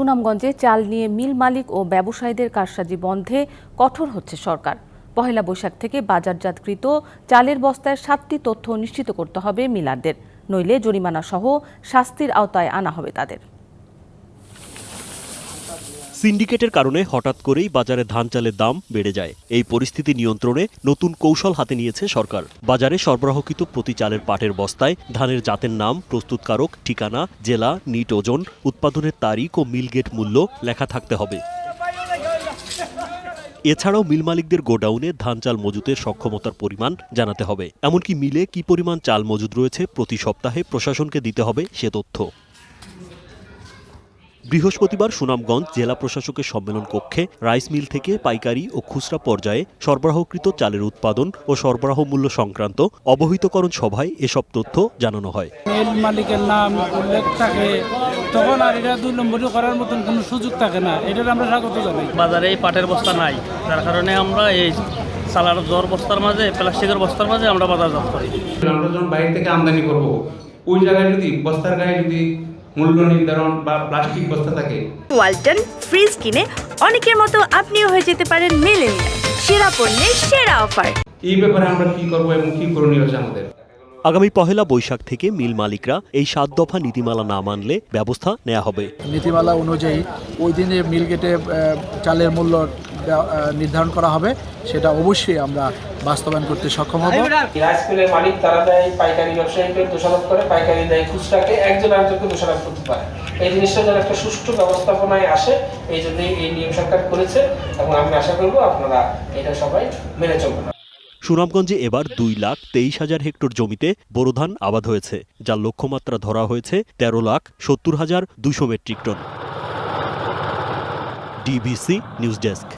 সুনামগঞ্জে চাল নিয়ে মিল মালিক ও ব্যবসায়ীদের কারসাজি বন্ধে কঠোর হচ্ছে সরকার। পহেলা বৈশাখ থেকে বাজারজাতকৃত চালের বস্তায় সাতটি তথ্য নিশ্চিত করতে হবে মিলারদের। নইলে জরিমানা সহ শাস্তির আওতায় আনা হবে তাদের। সিন্ডিকেটের কারণে হঠাৎ করেই বাজারে ধান চালের দাম বেড়ে যায়। এই পরিস্থিতি নিয়ন্ত্রণে নতুন কৌশল হাতে নিয়েছে সরকার। বাজারে সরবরাহকৃত প্রতি চালের পাটের বস্তায় ধানের জাতের নাম, প্রস্তুতকারক, ঠিকানা, জেলা, নিট ওজন, উৎপাদনের তারিখ ও মিলগেট মূল্য লেখা থাকতে হবে। এছাড়াও মিল মালিকদের গোডাউনে ধান চাল মজুতের সক্ষমতার পরিমাণ জানাতে হবে। এমনকি মিলে কি পরিমাণ চাল মজুদ রয়েছে প্রতি সপ্তাহে প্রশাসনকে দিতে হবে সে তথ্য। বৃহস্পতিবার সুনামগঞ্জ জেলা প্রশাসকের সম্মেলন কক্ষে রাইস মিল থেকে পাইকারি ও খুচরা পর্যায়ে সরবরাহকৃত চালের উৎপাদন ও সরবরাহ মূল্য সংক্রান্ত অবহিতকরণ সভায় এসব তথ্য জানানো হয়। মিল মালিকের নাম উল্লেখ থাকে তখন আর এটা দুই নম্বরই করার মতন কোনো সুযোগ থাকে না। এটার আমরা স্বাগত জানাই। বাজারে এই পাটের বস্তা নাই। যার কারণে আমরা এই সালার জ্বর বস্তার মাঝে প্লাস্টিকের বস্তার মাঝে আমরা বাজারজাত করি। আমরা যখন বাইরে থেকে আমদানি করব ওই জায়গায় যদি বস্তার গায়ে যদি মূল্য নির্ধারণ বা প্লাস্টিক বস্তা থাকে। ওয়ালটন ফ্রিজ কিনে অনেকের মতো আপনিও হয়ে যেতে পারেন মেলেনিয়া সেরা পণ্যের সেরা অফার। এই ব্যাপারে আমরা কি করব এবং কি করণীয় আছে আমাদের? আগামী পহেলা বৈশাখ থেকে মিল মালিকরা এই সাত দফা নীতিমালা না মানলে ব্যবস্থা নেওয়া হবে। নীতিমালা অনুযায়ী ওই দিনে মিল গেটে চালের মূল্য নির্ধারণ করা হবে সেটা অবশ্যই আমরা বাস্তবায়ন করতে সক্ষম হব। রাইস মিলের মালিক তারা দেয় পাইকারি ব্যবসায়ীকে দোষারোপ করে পাইকারি দেয় খুচরাকে একজন আরেকজনকে দোষারোপ করতে পারে। এই জিনিসটা যেন একটা সুষ্ঠু ব্যবস্থাপনায় আসে এই জন্যই এই নিয়ম সরকার করেছে এবং আমি আশা করব আপনারা এটা সবাই মেনে চলবেন। সুনামগঞ্জে এবার দুই লাখ তেইশ হাজার হেক্টর জমিতে বোরো ধান আবাদ হয়েছে যার লক্ষ্যমাত্রা ধরা হয়েছে তেরো লাখ সত্তর হাজার দুশো metric ton. DBC news desk.